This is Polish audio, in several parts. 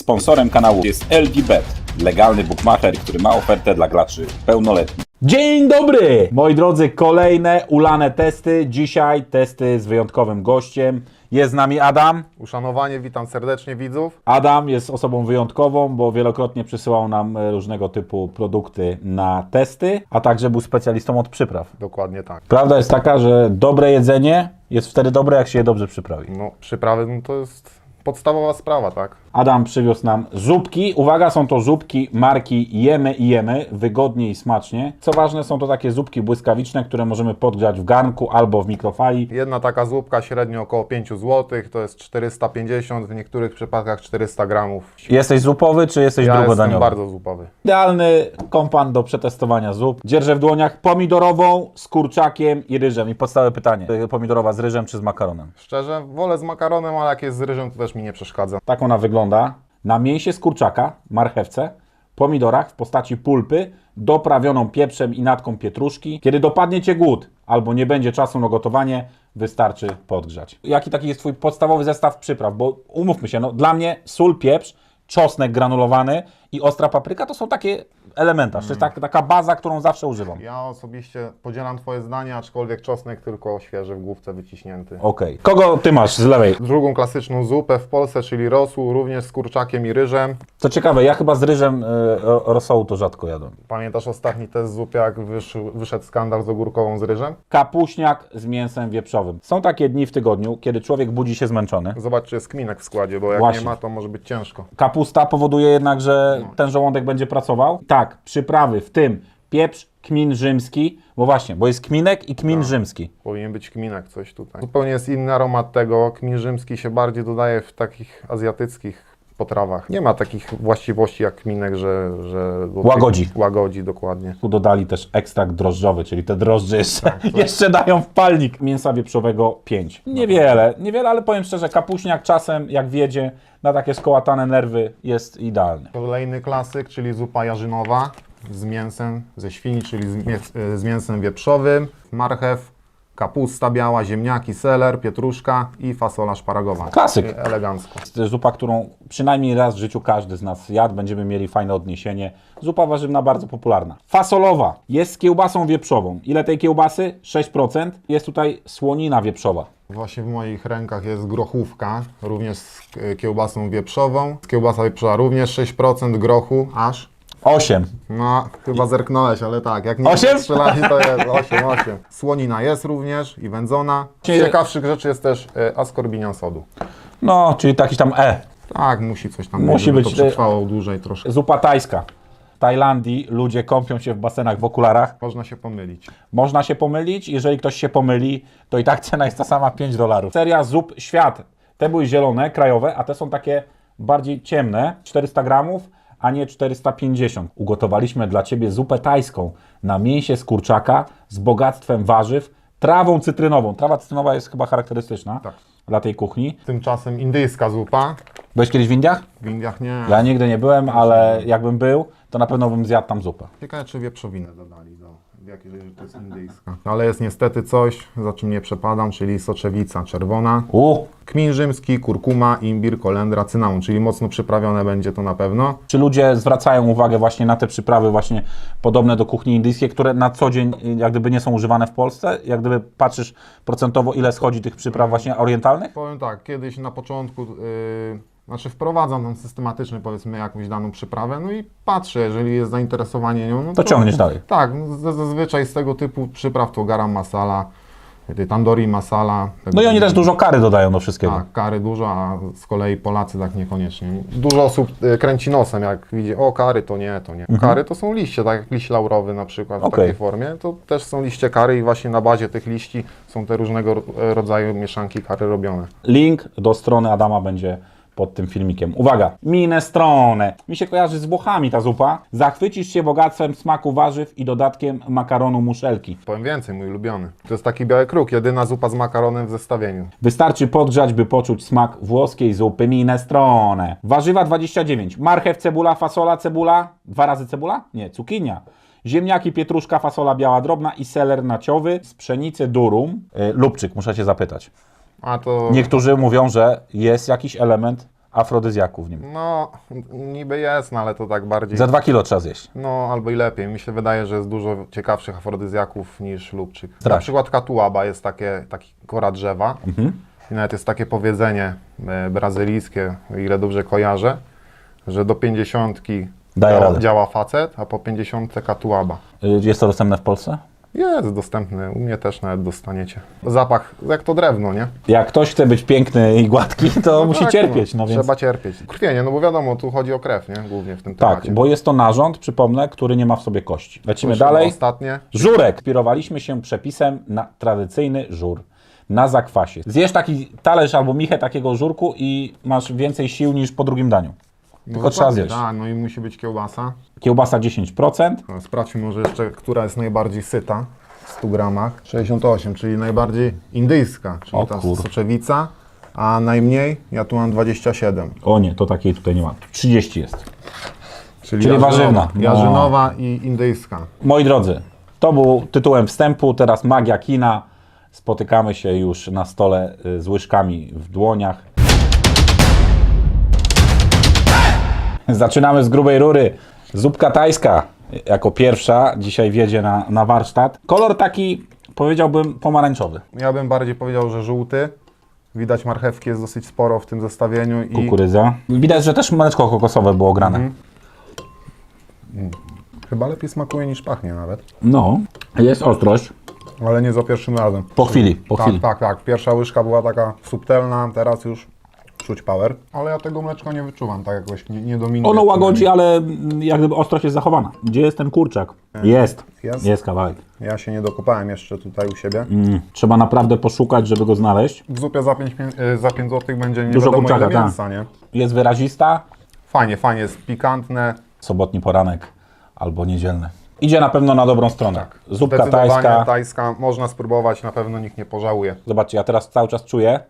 Sponsorem kanału jest LGBet, legalny bookmacher, który ma ofertę dla graczy pełnoletnich. Dzień dobry! Moi drodzy, kolejne ulane testy. Dzisiaj testy z wyjątkowym gościem. Jest z nami Adam. Uszanowanie, witam serdecznie widzów. Adam jest osobą wyjątkową, bo wielokrotnie przysyłał nam różnego typu produkty na testy, a także był specjalistą od przypraw. Dokładnie tak. Prawda jest taka, że dobre jedzenie jest wtedy dobre, jak się je dobrze przyprawi. No, przyprawy no, to jest podstawowa sprawa, tak? Adam przywiózł nam zupki. Uwaga, są to zupki marki Jemy i Jemy, wygodnie i smacznie. Co ważne, są to takie zupki błyskawiczne, które możemy podgrzać w garnku albo w mikrofali. Jedna taka zupka średnio około 5 zł, to jest 450, w niektórych przypadkach 400 gramów. Jesteś zupowy, czy jesteś Ja jestem drugodaniowy? bardzo zupowy. Idealny kompan do przetestowania zup. Dzierżę w dłoniach pomidorową z kurczakiem i ryżem. I podstawowe pytanie, pomidorowa z ryżem czy z makaronem? Szczerze, wolę z makaronem, ale jak jest z ryżem, to też mi nie przeszkadza. Tak ona wygląda. Na mięsie z kurczaka, marchewce, pomidorach w postaci pulpy, doprawioną pieprzem i natką pietruszki. Kiedy dopadnie Cię głód albo nie będzie czasu na gotowanie, wystarczy podgrzać. Jaki taki jest Twój podstawowy zestaw przypraw? Bo umówmy się, no, dla mnie sól, pieprz, czosnek granulowany i ostra papryka to są takie elementarz. To jest tak, taka baza, którą zawsze używam. Ja osobiście podzielam Twoje zdanie, aczkolwiek czosnek tylko świeży w główce wyciśnięty. Okej. Kogo Ty masz z lewej? Drugą klasyczną zupę w Polsce, czyli rosół, również z kurczakiem i ryżem. Co ciekawe, ja chyba z ryżem y, ro- rosołu to rzadko jadłem. Pamiętasz ostatni test zupy, jak wyszł, wyszedł skandal z ogórkową z ryżem? Kapuśniak z mięsem wieprzowym. Są takie dni w tygodniu, kiedy człowiek budzi się zmęczony. Zobacz, czy jest kminek w składzie, bo jak Właśnie. nie ma, to może być ciężko. Kapusta powoduje jednak, że ten żołądek będzie pracował. Tak, przyprawy, w tym pieprz, kmin rzymski, bo właśnie, bo jest kminek i kmin rzymski. Powinien być kminek coś tutaj. Zupełnie jest inny aromat tego. Kmin rzymski się bardziej dodaje w takich azjatyckich potrawach. Nie ma takich właściwości jak kminek, że... że Łagodzi. Łagodzi, dokładnie. Tu dodali też ekstrakt drożdżowy, czyli te drożdże jeszcze, jeszcze dają w palnik. Mięsa wieprzowego 5. Niewiele, niewiele, ale powiem szczerze, kapuśniak czasem, jak wiedzie na takie skołatane nerwy, jest idealny. Kolejny klasyk, czyli zupa jarzynowa z mięsem ze świni, czyli z, mięs- z mięsem wieprzowym, marchew, kapusta biała, ziemniaki, seler, pietruszka i fasola szparagowa. Klasyk. Elegancko. To jest zupa, którą przynajmniej raz w życiu każdy z nas jadł, będziemy mieli fajne odniesienie. Zupa warzywna bardzo popularna. Fasolowa jest z kiełbasą wieprzową. Ile tej kiełbasy? 6%. Jest tutaj słonina wieprzowa. Właśnie w moich rękach jest grochówka, również z e, kiełbasą wieprzową. Z kiełbasa wieprzowa również 6% grochu, aż. 8. No, chyba zerknąłeś, ale tak, jak nie Osiem? strzelali, to jest 8, 8. Słonina jest również i wędzona. Z Czyli- ciekawszych rzeczy jest też e, askorbinian sodu. No, czyli jakiś tam E. Tak, musi coś tam Musi być, żeby być, to e, przetrwało dłużej troszkę. Zupa tajska. W Tajlandii ludzie kąpią się w basenach w okularach. Można się pomylić. Można się pomylić. Jeżeli ktoś się pomyli, to i tak cena jest ta sama 5 dolarów. Seria zup świat. Te były zielone, krajowe, a te są takie bardziej ciemne. 400 gramów, a nie 450. Ugotowaliśmy dla Ciebie zupę tajską na mięsie z kurczaka z bogactwem warzyw, trawą cytrynową. Trawa cytrynowa jest chyba charakterystyczna Tak. dla tej kuchni. Tymczasem indyjska zupa. Byłeś kiedyś w Indiach? W Indiach nie. Ja nigdy nie byłem, ale jakbym był, to na pewno bym zjadł tam zupę. Ciekawe, czy wieprzowinę dodali jakiej, że to jest indyjska. Ale jest niestety coś, za czym nie przepadam, czyli soczewica czerwona. U, Kmin rzymski, kurkuma, imbir, kolendra, cynamon, czyli mocno przyprawione będzie to na pewno. Czy ludzie zwracają uwagę właśnie na te przyprawy właśnie podobne do kuchni indyjskiej, które na co dzień y, jak gdyby nie są używane w Polsce? Jak gdyby patrzysz procentowo ile schodzi tych przypraw właśnie orientalnych? Powiem tak, kiedyś na początku, yy, znaczy wprowadzam tam systematycznie powiedzmy jakąś daną przyprawę, no i patrzę, jeżeli jest zainteresowanie nią, no To ciągniesz dalej. Tak, no z- zazwyczaj z tego typu przypraw to garam masala, y, tandoori masala. No i oni też dużo kary dodają do wszystkiego. Tak, kary dużo, a z kolei Polacy tak niekoniecznie. Dużo osób y, kręci nosem, jak widzi, o kary to nie, to nie. Kary to są liście, tak jak liść laurowy na przykład w Mhm. Okej. takiej formie, to też są liście kary i właśnie na bazie tych liści są te różnego ro- rodzaju mieszanki kary robione. Link do strony Adama będzie pod tym filmikiem. Uwaga, minestrone. Mi się kojarzy z Włochami ta zupa. Zachwycisz się bogactwem smaku warzyw i dodatkiem makaronu muszelki. Powiem więcej, mój ulubiony. To jest taki biały kruk, jedyna zupa z makaronem w zestawieniu. Wystarczy podgrzać, by poczuć smak włoskiej zupy minestrone. Warzywa 29. Marchew, cebula, fasola, cebula. Dwa razy cebula? Nie, cukinia. Ziemniaki, pietruszka, fasola biała drobna i seler naciowy z pszenicy durum. Yy, lubczyk, muszę Cię zapytać. A to Niektórzy mówią, że jest jakiś element afrodyzjaku w nim. No, niby jest, no ale to tak bardziej... Za 2 kilo trzeba zjeść. No, albo i lepiej. Mi się wydaje, że jest dużo ciekawszych afrodyzjaków niż lubczyk. Na przykład katuaba jest takie, taki kora drzewa. I nawet jest takie powiedzenie e, brazylijskie, ile dobrze kojarzę, że do 50 Daje działa, działa facet, a po 50 katuaba. Y, Jest to dostępne w Polsce? Jest dostępny, u mnie też nawet dostaniecie. Zapach jak to drewno, nie? Jak ktoś chce być piękny i gładki, to musi tak, cierpieć. No, więc... Trzeba cierpieć. Krwienie, no bo wiadomo, tu chodzi o krew, nie? Głównie w tym Tak, temacie. bo jest to narząd, przypomnę, który nie ma w sobie kości. Lecimy Proszę, dalej. Ostatnie. Żurek. Inspirowaliśmy się przepisem na tradycyjny żur na zakwasie. Zjesz taki talerz albo michę takiego żurku i masz więcej sił niż po drugim daniu. Tylko No trzeba zjeść. Tak, no i musi być kiełbasa. Kiełbasa 10%. No, Sprawdźmy może jeszcze, która jest najbardziej syta w 100 gramach. 68, czyli najbardziej indyjska, czyli O ta kur- soczewica, a najmniej, ja tu mam 27. O nie, to takiej tutaj nie ma. 30 jest. Czyli, Czyli warzywna. No. Jarzynowa i indyjska. Moi drodzy, to był tytułem wstępu, teraz magia kina. Spotykamy się już na stole y, z łyżkami w dłoniach. Zaczynamy z grubej rury. Zupka tajska jako pierwsza dzisiaj wjedzie na, na warsztat. Kolor taki, powiedziałbym, pomarańczowy. Ja bym bardziej powiedział, że żółty. Widać marchewki jest dosyć sporo w tym zestawieniu i Kukurydza. Widać, że też mleczko kokosowe było grane. Mhm. chyba lepiej smakuje niż pachnie nawet. No, jest ostrość. Ale nie za pierwszym razem. Po chwili, po tak, chwili. tak, tak. Pierwsza łyżka była taka subtelna, teraz już czuć power. Ale ja tego mleczka nie wyczuwam, tak jakoś nie, nie dominuje. Ono łagodzi, ale mm, jak gdyby ostrość jest zachowana. Gdzie jest ten kurczak? Jest. Jest? Jest kawałek. Ja się nie dokopałem jeszcze tutaj u siebie. Mm, trzeba naprawdę poszukać, żeby go znaleźć. W zupie za 5, za 5 zł będzie nie Dużo wiadomo ile kurczaka, tak. mięsa, nie? Jest wyrazista. Fajnie, fajnie, jest pikantne. Sobotni poranek albo niedzielny. Idzie na pewno na dobrą stronę. Zupka Tak. Zdecydowanie tajska. tajska, można spróbować, na pewno nikt nie pożałuje. Zobaczcie, ja teraz cały czas czuję,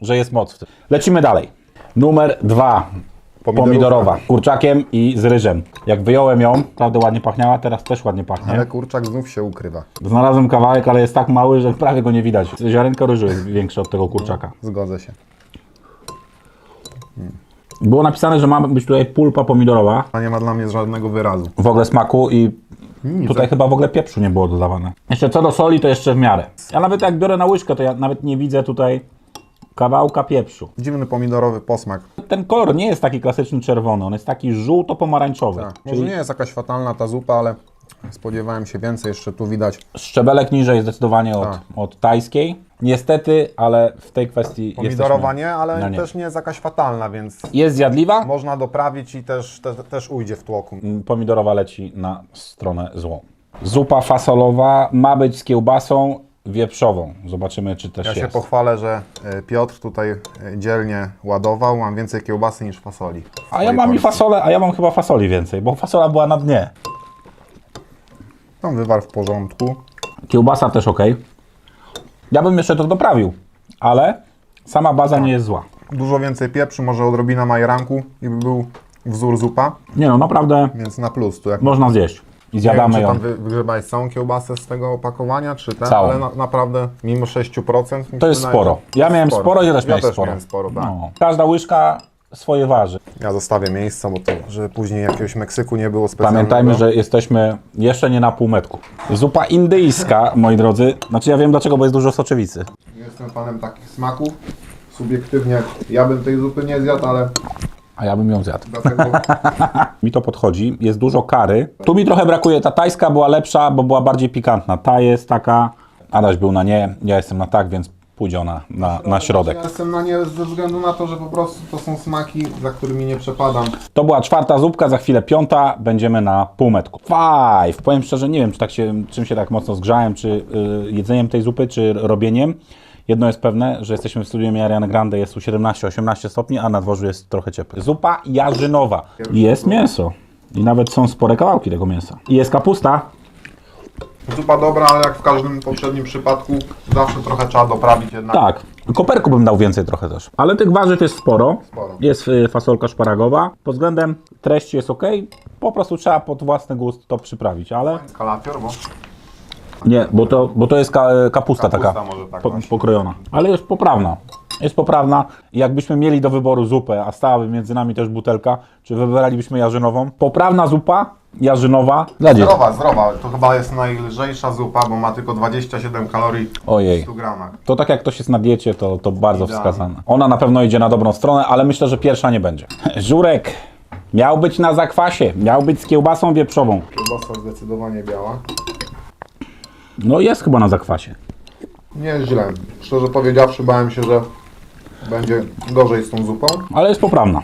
że jest moc w tym. Lecimy dalej. Numer dwa. Pomidorówka. Pomidorowa. Kurczakiem i z ryżem. Jak wyjąłem ją, naprawdę ładnie pachniała, teraz też ładnie pachnie. Ale kurczak znów się ukrywa. Znalazłem kawałek, ale jest tak mały, że prawie go nie widać. Ziarenko ryżu jest większe od tego kurczaka. Zgodzę się. Było napisane, że ma być tutaj pulpa pomidorowa. A nie ma dla mnie żadnego wyrazu. W ogóle smaku i Nic. tutaj chyba w ogóle pieprzu nie było dodawane. Jeszcze co do soli, to jeszcze w miarę. Ja nawet jak biorę na łyżkę, to ja nawet nie widzę tutaj kawałka pieprzu. Dziwny pomidorowy posmak. Ten kolor nie jest taki klasyczny czerwony, on jest taki żółto-pomarańczowy. Tak. Może nie jest jakaś fatalna ta zupa, ale spodziewałem się więcej. Jeszcze tu widać Szczebelek niżej zdecydowanie od, Tak. od tajskiej. Niestety, ale w tej kwestii pomidorowa nie, ale nie. też nie jest jakaś fatalna, więc Jest zjadliwa, można doprawić i też, te, też ujdzie w tłoku. pomidorowa leci na stronę złą. Zupa fasolowa ma być z kiełbasą wieprzową. Zobaczymy, czy też Ja się jest. pochwalę, że e, Piotr tutaj e, dzielnie ładował. Mam więcej kiełbasy niż fasoli. w A ja swojej mam i porcji. fasolę, a ja mam chyba fasoli więcej, bo fasola była na dnie. Tam wywar w porządku. Kiełbasa też ok. Ja bym jeszcze to doprawił, ale sama baza nie jest zła. Dużo więcej pieprzu, może odrobina majeranku i by był wzór zupa, Nie no, naprawdę więc na plus. Tu jak można zjeść. I Nie zjadamy wiem, czy ją. tam wygrzebałeś całą kiełbasę z tego opakowania, czy ten, Całą. ale na, naprawdę mimo 6% mi się To jest sporo. Ja miałem sporo, ja też ja miałeś też sporo. miałem sporo tak. No. Każda łyżka swoje waży. Ja zostawię miejsca, bo to, żeby później jakiegoś Meksyku nie było specjalnego. Pamiętajmy, że jesteśmy jeszcze nie na półmetku. Zupa indyjska, moi drodzy. Znaczy ja wiem dlaczego, bo jest dużo soczewicy. Jestem fanem takich smaków. Subiektywnie ja bym tej zupy nie zjadł, ale A ja bym ją zjadł. dlatego Mi to podchodzi, jest dużo kary. Tu mi trochę brakuje, ta tajska była lepsza, bo była bardziej pikantna. Ta jest taka, Adaś był na nie, ja jestem na tak, więc pójdzie ona na, na środek. Ja jestem na nie ze względu na to, że po prostu to są smaki, za którymi nie przepadam. To była czwarta zupka, za chwilę piąta, będziemy na półmetku. Five! Powiem szczerze, nie wiem, czy tak się, czym się tak mocno zgrzałem, czy y, jedzeniem tej zupy, czy robieniem. Jedno jest pewne, że jesteśmy w studiu Ariana Grande, jest tu 17-18 stopni, a na dworzu jest trochę cieplej. Zupa jarzynowa. Jest mięso. I nawet są spore kawałki tego mięsa. I jest kapusta. Zupa dobra, ale jak w każdym poprzednim przypadku zawsze trochę trzeba doprawić jednak. Tak. Koperku bym dał więcej trochę też. Ale tych warzyw jest sporo. Sporo. Jest y, fasolka szparagowa. Pod względem treści jest ok. Po prostu trzeba pod własny gust to przyprawić, ale Kalafior, bo Nie, bo to, bo to jest ka, kapusta, Kapusta taka może tak po, właśnie. pokrojona. Ale jest poprawna. Jest poprawna. Jakbyśmy mieli do wyboru zupę, a stałaby między nami też butelka, czy wybralibyśmy jarzynową? Poprawna zupa jarzynowa dla dzieci. Zdrowa, zdrowa. To chyba jest najlżejsza zupa, bo ma tylko 27 kalorii w Ojej. 100 gramach. To tak jak ktoś jest na diecie, to, to bardzo Idealnie. wskazane. Ona na pewno idzie na dobrą stronę, ale myślę, że pierwsza nie będzie. Żurek miał być na zakwasie, miał być z kiełbasą wieprzową. Kiełbasa zdecydowanie biała. No jest chyba na zakwasie. Nie źle. Szczerze powiedziawszy, bałem się, że będzie gorzej z tą zupą. Ale jest poprawna.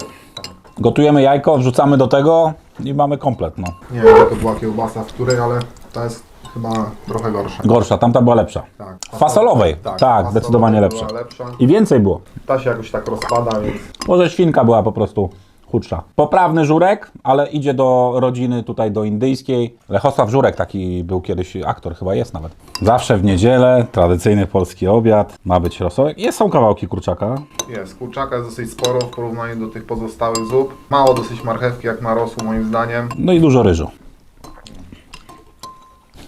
Gotujemy jajko, wrzucamy do tego i mamy komplet. No. Nie wiem, jaka to była kiełbasa, w której, ale ta jest chyba trochę gorsza. Gorsza, tamta była lepsza. Tak. Fasolowej, tak, fasolowa zdecydowanie była lepsza. lepsza. I więcej było. Ta się jakoś tak rozpada, więc Może świnka była po prostu chudsza. Poprawny żurek, ale idzie do rodziny tutaj do indyjskiej. Lechosław Żurek taki był kiedyś aktor, chyba jest nawet. Zawsze w niedzielę, tradycyjny polski obiad, ma być rosołek. Jest, są kawałki kurczaka. jest. Kurczaka jest dosyć sporo w porównaniu do tych pozostałych zup. Mało dosyć marchewki jak na rosół moim zdaniem. No i dużo ryżu.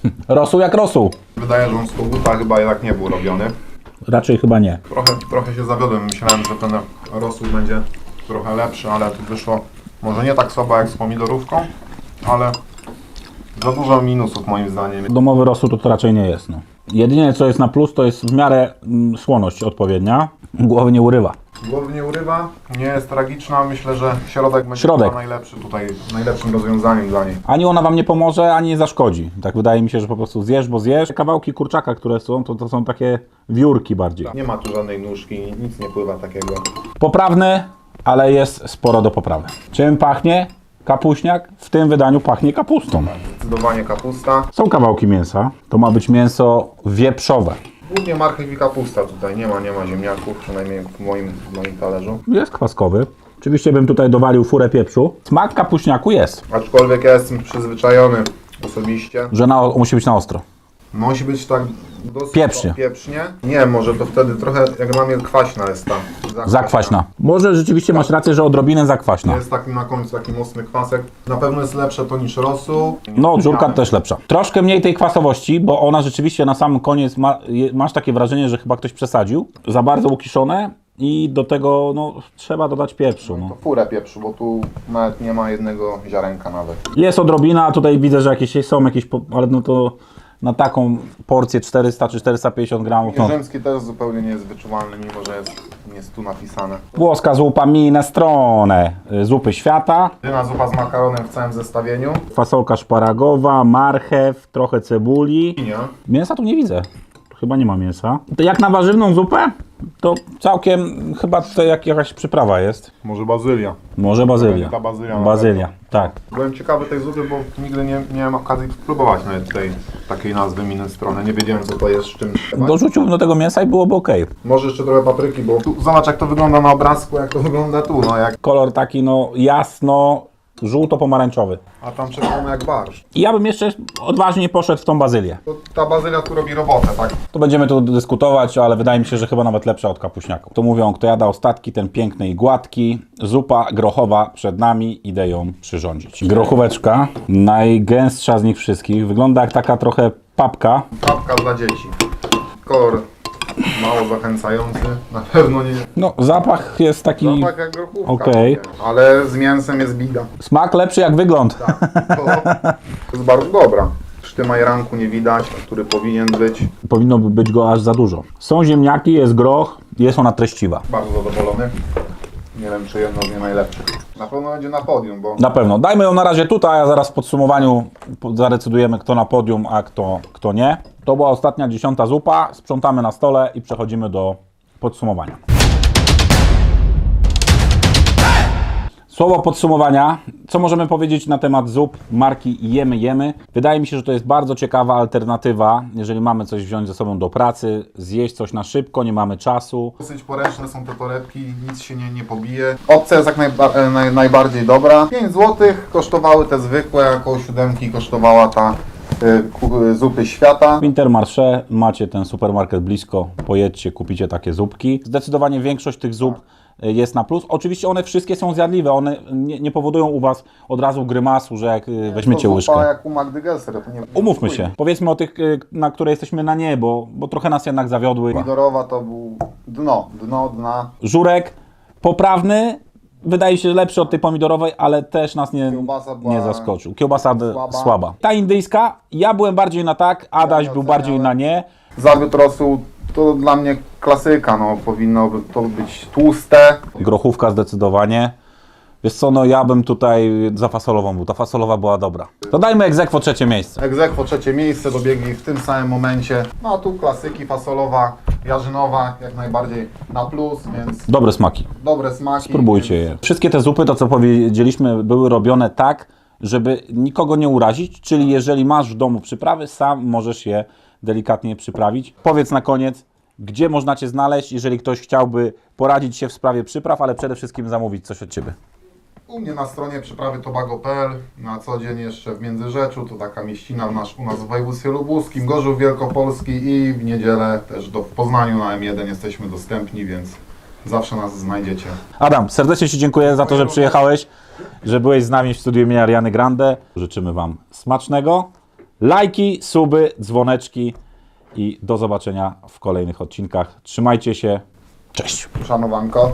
Rosół jak rosół. Wydaje, że on z koguta chyba jednak nie był robiony. Raczej chyba nie. Trochę, trochę się zawiodłem. Myślałem, że ten rosół będzie trochę lepszy, ale tu wyszło może nie tak słabo jak z pomidorówką, ale za dużo minusów moim zdaniem. Domowy rosół to, to raczej nie jest. No. Jedynie co jest na plus, to jest w miarę mm, słoność odpowiednia. Głowy nie urywa. Głowy nie urywa, nie jest tragiczna. Myślę, że środek będzie Środek. chyba najlepszy tutaj, najlepszym rozwiązaniem dla niej. Ani ona Wam nie pomoże, ani nie zaszkodzi. Tak wydaje mi się, że po prostu zjesz, bo zjesz. Kawałki kurczaka, które są, to, to są takie wiórki bardziej. Nie ma tu żadnej nóżki, nic nie pływa takiego. Poprawny, ale jest sporo do poprawy. Czym pachnie? Kapuśniak. W tym wydaniu pachnie kapustą. Zdecydowanie kapusta. Są kawałki mięsa. To ma być mięso wieprzowe. Głównie marchew i kapusta tutaj, nie ma, nie ma ziemniaków, przynajmniej w moim, w moim talerzu. Jest kwaskowy. Oczywiście bym tutaj dowalił furę pieprzu. Smak kapuśniaku jest, Aczkolwiek ja jestem przyzwyczajony osobiście. że na, musi być na ostro. Musi być tak dosyć Pieprznie. pieprznie. Nie, może to wtedy trochę jak na mnie kwaśna jest ta. Zakwaśna. Może rzeczywiście masz rację, że odrobinę zakwaśna. Jest taki na końcu taki mocny kwasek. Na pewno jest lepsze to niż rosół. No, żurka też lepsza. Troszkę mniej tej kwasowości, bo ona rzeczywiście na sam koniec ma, je, masz takie wrażenie, że chyba ktoś przesadził. Za bardzo ukiszone i do tego no, trzeba dodać pieprzu. No. To furę pieprzu, bo tu nawet nie ma jednego ziarenka nawet. Jest odrobina, a tutaj widzę, że jakieś są jakieś, po- ale no to na taką porcję 400 czy 450 gramów. No. Rzymski też zupełnie nie jest wyczuwalny, mimo że jest, jest tu napisane. Włoska zupa minestrone, y, zupy świata, Jedyna zupa z makaronem w całym zestawieniu. fasolka szparagowa, marchew, trochę cebuli. Nie. Mięsa tu nie widzę. Chyba nie ma mięsa. To jak na warzywną zupę, to całkiem chyba tutaj jak, jakaś przyprawa jest. Może bazylia. Może bazylia. Ta bazylia na Bazylia, tak. Byłem ciekawy tej zupy, bo nigdy nie miałem okazji spróbować nawet tej takiej nazwy minestrone. Nie wiedziałem co to jest, z czym. Dorzuciłbym do tego mięsa i byłoby ok. Może jeszcze trochę papryki, bo tu, zobacz jak to wygląda na obrazku, jak to wygląda tu, no jak, Kolor taki no jasno, żółto-pomarańczowy. a tam czerwony jak barsz. I ja bym jeszcze odważnie poszedł w tą bazylię. To ta bazylia tu robi robotę, tak? To będziemy tu dyskutować, ale wydaje mi się, że chyba nawet lepsza od kapuśniaku. To mówią, kto jada ostatki, ten piękny i gładki. Zupa grochowa przed nami, idę ją przyrządzić. Grochóweczka, najgęstsza z nich wszystkich. Wygląda jak taka trochę papka. Papka dla dzieci. Kolor mało zachęcający, na pewno nie. No, zapach jest taki... Zapach jak grochówka. Okej. Ale z mięsem jest biga. Smak lepszy jak wygląd. To, to jest bardzo dobra. Sztyma ranku nie widać, który powinien być. Powinno być go aż za dużo. Są ziemniaki, jest groch, jest ona treściwa. Bardzo zadowolony. Nie wiem, czy jedno z nie najlepszych. Na pewno będzie na podium, bo Na pewno. Dajmy ją na razie tutaj, a zaraz w podsumowaniu po- zadecydujemy, kto na podium, a kto, kto nie. To była ostatnia dziesiąta zupa. Sprzątamy na stole i przechodzimy do podsumowania. Słowo podsumowania. Co możemy powiedzieć na temat zup marki Jemy Jemy? Wydaje mi się, że to jest bardzo ciekawa alternatywa, jeżeli mamy coś wziąć ze sobą do pracy, zjeść coś na szybko, nie mamy czasu. dosyć poręczne są te torebki, nic się nie, nie pobije. Opcja jest jak najba, e, naj, najbardziej dobra. 5 zł kosztowały te zwykłe, około siódemki kosztowała ta ku- y, zupy świata. W Intermarché macie ten supermarket blisko, pojedźcie, kupicie takie zupki. Zdecydowanie większość tych zup jest na plus. Oczywiście one wszystkie są zjadliwe, one nie, nie powodują u Was od razu grymasu, że jak y, weźmiecie to łyżkę. zupa jak u Magdy Gesser. to nie- Umówmy nie się. Powiedzmy o tych, y, na które jesteśmy na nie, bo, bo trochę nas jednak zawiodły. Pomidorowa to był dno, dno dna. Żurek poprawny, wydaje się lepszy od tej pomidorowej, ale też nas nie, Kiełbasa była nie zaskoczył. Kiełbasa d- słaba. słaba. Ta indyjska, ja byłem bardziej na tak, Adaś nie był bardziej na nie. Zawiód rosół to dla mnie klasyka, no powinno to być tłuste. Grochówka zdecydowanie. Wiesz co, no ja bym tutaj za fasolową był. Ta fasolowa była dobra. To dajmy egzekwo trzecie miejsce. Egzekwo trzecie miejsce dobiegli w tym samym momencie. No a tu klasyki fasolowa, jarzynowa jak najbardziej na plus, więc Dobre smaki. dobre smaki. Spróbujcie je. Wszystkie te zupy, to co powiedzieliśmy, były robione tak, żeby nikogo nie urazić, czyli jeżeli masz w domu przyprawy, sam możesz je delikatnie przyprawić. Powiedz na koniec, gdzie można Cię znaleźć, jeżeli ktoś chciałby poradzić się w sprawie przypraw, ale przede wszystkim zamówić coś od Ciebie. U mnie na stronie przyprawy tobago.pl, na co dzień jeszcze w Międzyrzeczu, to taka mieścina nasz, u nas w województwie lubuskim, Gorzów Wielkopolski i w niedzielę też do, w Poznaniu na M1 jesteśmy dostępni, więc zawsze nas znajdziecie. Adam, serdecznie Ci dziękuję za to, że przyjechałeś, że byłeś z nami w studiu imienia Ariany Grande. Życzymy Wam smacznego. Lajki, suby, dzwoneczki i do zobaczenia w kolejnych odcinkach. Trzymajcie się. Cześć. Szanowanko.